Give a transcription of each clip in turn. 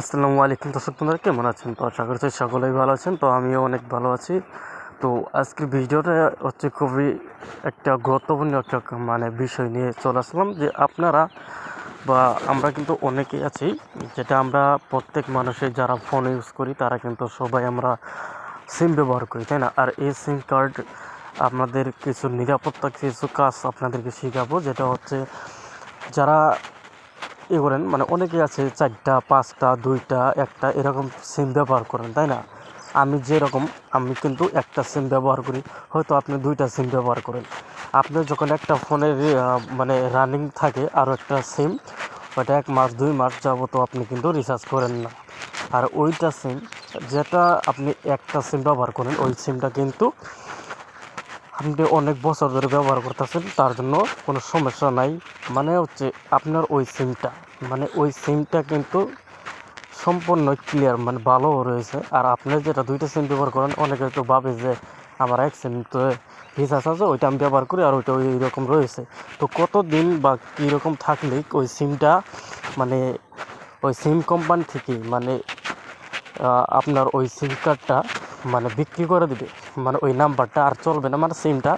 আসসালামু আলাইকুম দর্শক বন্ধুরা, কেমন আছেন? তো আশা করছি সকলেই ভালো আছেন। তো আমিও অনেক ভালো আছি। তো আজকের ভিডিওটা হচ্ছে খুবই একটা গুরুত্বপূর্ণ একটা মানে বিষয় নিয়ে চলে আসলাম যে আপনারা বা আমরা কিন্তু অনেকেই আছি, যেটা আমরা প্রত্যেক মানুষের যারা ফোন ইউজ করি, তারা কিন্তু সবাই আমরা সিম ব্যবহার করি, তাই না? আর এই সিম কার্ড আপনাদের কিছু নিরাপত্তা কিছু কাজ আপনাদেরকে শেখাবো, যেটা হচ্ছে যারা ই করেন মানে অনেকে আছে চারটা, পাঁচটা, দুইটা, একটা, এরকম সিম ব্যবহার করেন, তাই না? আমি যেরকম, আমি কিন্তু একটা সিম ব্যবহার করি, হয়তো আপনি দুইটা সিম ব্যবহার করেন। আপনি যখন একটা ফোনের মানে রানিং থাকে আরও একটা সিম, ওটা এক মাস, দুই মাস যাব তো আপনি কিন্তু রিচার্জ করেন না। আর ওইটা সিম, যেটা আপনি একটা সিম ব্যবহার করেন, ওই সিমটা কিন্তু আপনি অনেক বছর ধরে ব্যবহার করতেছেন, তার জন্য কোনো সমস্যা নাই। মানে হচ্ছে আপনার ওই সিমটা মানে ওই সিমটা কিন্তু সম্পূর্ণ ক্লিয়ার মানে ভালো রয়েছে। আর আপনি যেটা দুইটা সিম ব্যবহার করেন, অনেকে তো ভাবে যে আমার এক সিম তো রিচার্জ আছে, ওইটা আমি ব্যবহার করি আর ওইটা ওই রকম রয়েছে। তো কত দিন বা কীরকম থাকলে ওই সিমটা মানে ওই সিম কোম্পানি থেকে মানে আপনার ওই সিম কার্ডটা মানে বিক্রি করে দিবে। মানে ওই নাম্বারটা আর চলবে না মানে সিমটা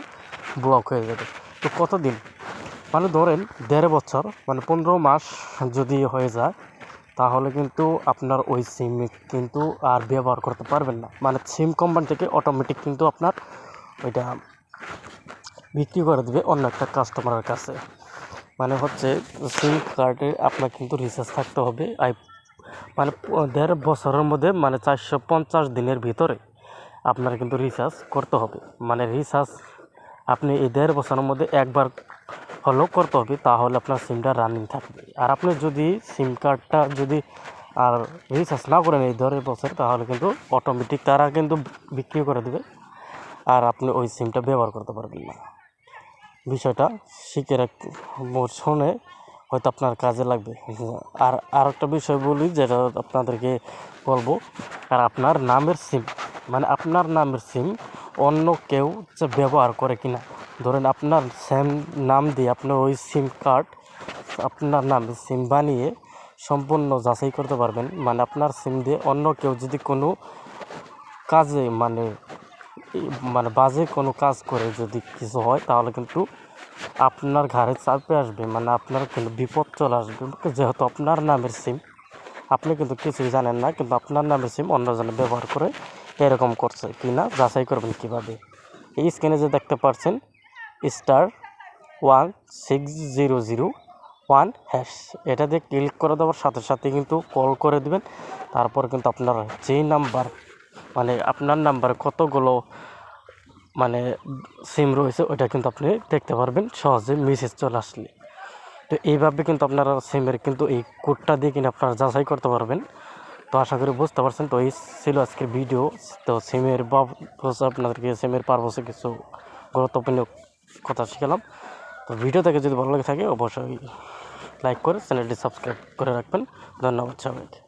ব্লক হয়ে যাবে। তো কতদিন? মানে ধরেন দেড় বছর মানে পনেরো মাস যদি হয়ে যায়, তাহলে কিন্তু আপনার ওই সিম কিন্তু আর ব্যবহার করতে পারবেন না। মানে সিম কোম্পানি থেকে অটোমেটিক কিন্তু আপনার ওইটা বিক্রি করে দেবে অন্য একটা কাস্টমারের কাছে। মানে হচ্ছে সিম কার্ডে আপনার কিন্তু রিচার্জ থাকতে হবে। আই মানে দেড় বছরের মধ্যে মানে চারশো পঞ্চাশ দিনের ভিতরে। আপনার কিন্তু রিচার্জ করতে হবে। মানে রিচার্জ আপনি এই দেড় বছরের মধ্যে একবার হলেও করতে হবে, তাহলে আপনার সিমটা রানিং থাকবে। আর আপনি যদি সিম কার্ডটা যদি আর রিচার্জ না করেন এই দেড় বছর, তাহলে কিন্তু অটোমেটিক তারা কিন্তু বিক্রি করে দেবে। আর আপনি ওই সিমটা ব্যবহার করতে পারবেন না। বিষয়টা শিখে রাখ শুনে হয়তো আপনার কাজে লাগবে। আর আর একটা বিষয় বলি, যেটা আপনাদেরকে বলব, আর আপনার নামের সিম মানে আপনার নামের সিম অন্য কেউ যে ব্যবহার করে কিনা। ধরেন আপনার সেম নাম দিয়ে আপনার ওই সিম কার্ড আপনার নামে সিম বানিয়ে সম্পূর্ণ যাচাই করতে পারবেন। মানে আপনার সিম দিয়ে অন্য কেউ যদি কোনো কাজে মানে মানে বাজে কোনো কাজ করে যদি কিছু হয়, তাহলে কিন্তু আপনার ঘাড়ে চাপে আসবে মানে আপনার কিন্তু বিপদ চলে আসবে। যেহেতু আপনার নামের সিম আপনি কিন্তু কিছুই জানেন না, কিন্তু আপনার নামের সিম অন্যজনে ব্যবহার করে এরকম করছে। কি না? যাচাই করবেন কীভাবে? এই স্ক্রিনে যে দেখতে পাচ্ছেন star one six zero zero one hash এটা দিয়ে ক্লিক করে দেওয়ার সাথে সাথে কিন্তু কল করে দেবেন। তারপর কিন্তু আপনার যেই নাম্বার মানে আপনার নাম্বারে কতগুলো মানে সিম রয়েছে, ওইটা কিন্তু আপনি দেখতে পারবেন, সহজে মেসেজ চলে আসলে। তো এইভাবে কিন্তু আপনারা সিমের কিন্তু এই কোডটা দিয়ে কিন্তু আপনারা যাচাই করতে পারবেন। তো আশা করি বুঝতে পারছেন, তো এই ছিল আজকের ভিডিও তো সিমের বা আপনাদেরকে সিমের পারপসে কিছু গুরুত্বপূর্ণ কথা শিখালাম। তো ভিডিও থেকে যদি ভালো লাগে থাকে, অবশ্যই লাইক করে চ্যানেলটি সাবস্ক্রাইব করে রাখবেন। ধন্যবাদ সবাইকে।